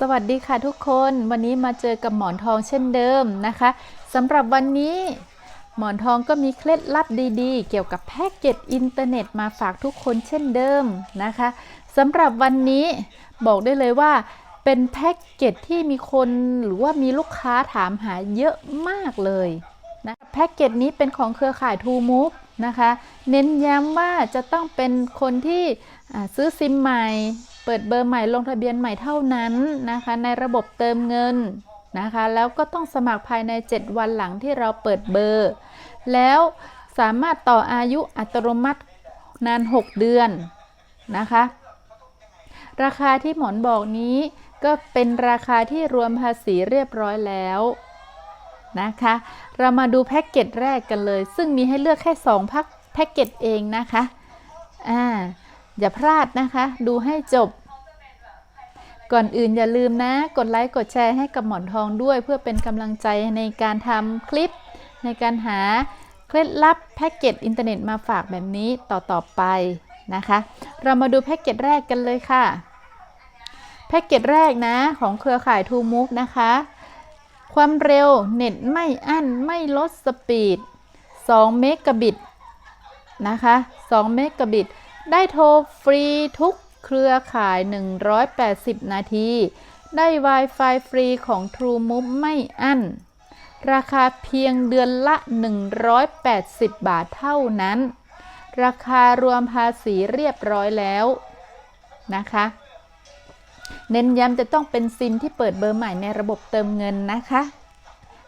สวัสดีค่ะทุกคนวันนี้มาเจอกับหมอนทองเช่นเดิมนะคะสำหรับวันนี้ หมอนทองก็มีเคล็ดลับดีๆ เกี่ยวกับแพ็กเกจอินเทอร์เน็ตมาฝากทุกคนเช่นเดิมนะคะสำหรับวันนี้บอกได้เลยว่าเป็นแพ็กเกจที่มีคนหรือว่ามีลูกค้าถามหาเยอะมากเลยนะแพ็กเกจนี้เป็นของเครือข่าย t ูมูฟนะคะ เน้นย้ำว่าจะต้องเป็นคนที่ซื้อซิมใหม่ เปิดเบอร์ใหม่ลงทะเบียนใหม่เท่านั้นนะคะ ในระบบเติมเงินนะคะ แล้วก็ต้องสมัครภายใน 7 วันหลังที่เราเปิดเบอร์ แล้วสามารถต่ออายุอัตโนมัตินาน 6 เดือนนะคะ ราคาที่หมอนบอกนี้ก็เป็นราคาที่รวมภาษีเรียบร้อยแล้วนะคะ เรามาดูแพ็กเกจแรกกันเลย ซึ่งมีให้เลือกแค่ 2 พักแพ็กเกจเองนะคะ อ่า อย่าพลาดนะคะ ดูให้จบ ก่อนอื่นอย่าลืมนะ กดไลค์กดแชร์ให้กับหมอนทองด้วย เพื่อเป็นกำลังใจในการทำคลิป ในการหาเคล็ดลับแพ็กเกจอินเทอร์เน็ตมาฝากแบบนี้ต่อๆไปนะคะ เรามาดูแพ็กเกจแรกกันเลยค่ะแพ็กเกจแรกนะของเครือข่าย True Move นะคะ ความเร็วเน็ตไม่อั้นไม่ลดสปีด 2 เมกะบิตนะคะ 2 เมกะบิต ได้โทรฟรีทุกเครือข่าย 180 นาที ได้ Wi-Fi ฟรีของ True Move ไม่อั้น ราคาเพียงเดือนละ 180 บาทเท่านั้น ราคารวมภาษีเรียบร้อยแล้วนะคะ เน้นย้ำจะต้องเป็นซิมที่เปิดเบอร์ใหม่ในระบบเติมเงินนะคะ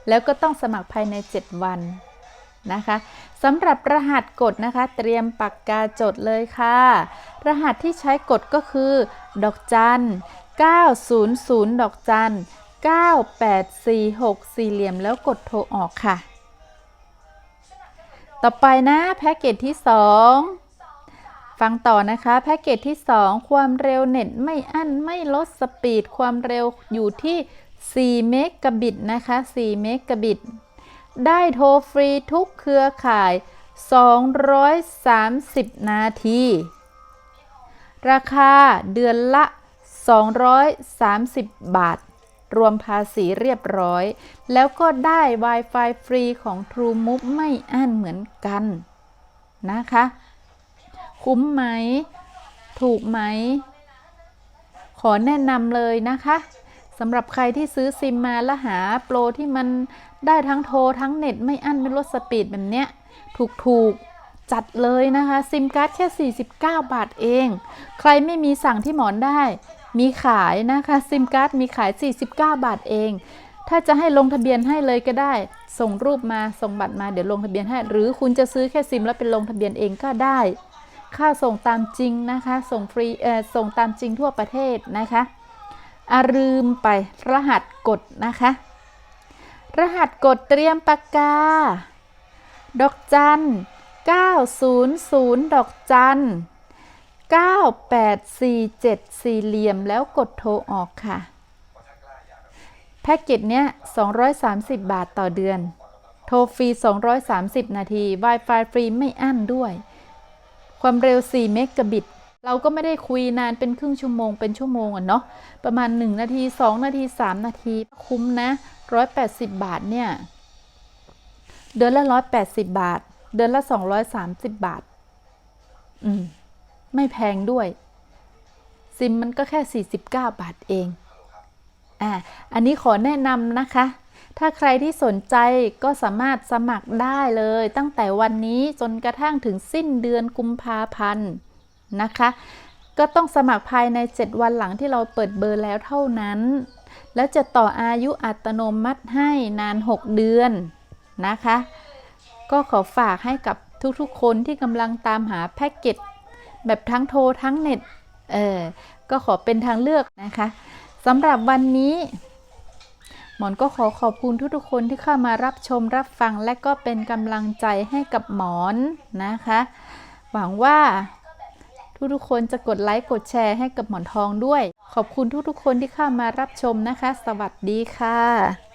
แล้วก็ต้องสมัครภายใน 7 วัน นะคะสำหรับรหัสกดนะคะ เตรียมปากกาจดเลยค่ะ รหัสที่ใช้กดก็คือ ดอกจัน 900 ดอกจัน 9846สี่เหลี่ยมแล้วกดโทรออกค่ะ ต่อไปนะแพ็กเกจที่ 2ฟังต่อนะคะ แพ็กเกจที่ 2 ความเร็วเน็ตไม่อั้นไม่ลดสปีด ความเร็วอยู่ที่ 4 เมกะบิตนะคะ 4 เมกะบิต ได้โทรฟรีทุกเครือข่าย 230 นาที ราคาเดือนละ 230 บาท รวมภาษีเรียบร้อย แล้วก็ได้ Wi-Fi ฟรีของ True Move ไม่อั้นเหมือนกันนะคะ คุ้มไหม ถูกไหม ขอแนะนำเลยนะคะ สำหรับใครที่ซื้อซิมมาแล้วหาโปรที่มันได้ทั้งโทรทั้งเน็ต ไม่อั้นไม่ลดสปีดแบบเนี้ยถูกๆจัดเลยนะคะ ซิมการ์ดแค่ 49 บาทเอง ใครไม่มีสั่งที่หมอนได้ มีขายนะคะซิมการ์ดมีขาย 49 บาทเอง ถ้าจะให้ลงทะเบียนให้เลยก็ได้ ส่งรูปมาส่งบัตรมาเดี๋ยวลงทะเบียนให้ หรือคุณจะซื้อแค่ซิมแล้วเป็นลงทะเบียนเองก็ได้ ค่าส่งตามจริงนะคะ ส่งฟรีเออส่งตามจริงทั่วประเทศนะคะ อาลืมไปรหัสกดนะคะ รหัสกดเตรียมปากกา ดอกจัน 900 ดอกจัน 9847สี่เหลี่ยมแล้วกดโทรออกค่ะ แพ็กเกจเนี้ย 230 บาทต่อเดือน โทรฟรี 230 นาที Wi-Fi ฟรีไม่อั้นด้วย ความเร็ว 4 เมกะบิต เราก็ไม่ได้คุยนานเป็นครึ่งชั่วโมงเป็นชั่วโมงอะเนาะประมาณ 1 นาที 2 นาที 3 นาทีคุ้มนะ180 บาทเนี่ย เดือนละ 180 บาท เดือนละ 230 บาท อืม ไม่แพงด้วย ซิมมันก็แค่ 49 บาทเอง อ่า อันนี้ขอแนะนำนะคะ ถ้าใครที่สนใจก็สามารถสมัครได้เลย ตั้งแต่วันนี้จนกระทั่งถึงสิ้นเดือนกุมภาพันธ์ นะคะ ก็ต้องสมัครภายใน 7 วันหลังที่เราเปิดเบอร์แล้วเท่านั้น แล้วจะต่ออายุอัตโนมัติให้นาน 6 เดือนนะคะ ก็ขอฝากให้กับทุกๆ คนที่กำลังตามหาแพ็กเกจแบบทั้งโทรทั้งเน็ต เออ ก็ขอเป็นทางเลือกนะคะสำหรับวันนี้ หมอนก็ขอขอบคุณทุกๆคนที่เข้ามารับชมรับฟังและก็เป็นกำลังใจให้กับหมอนนะคะ หวังว่า ทุกๆคนจะกดไลค์กดแชร์ให้กับหมอนทองด้วย ขอบคุณทุกๆคนที่เข้ามารับชมนะคะ สวัสดีค่ะ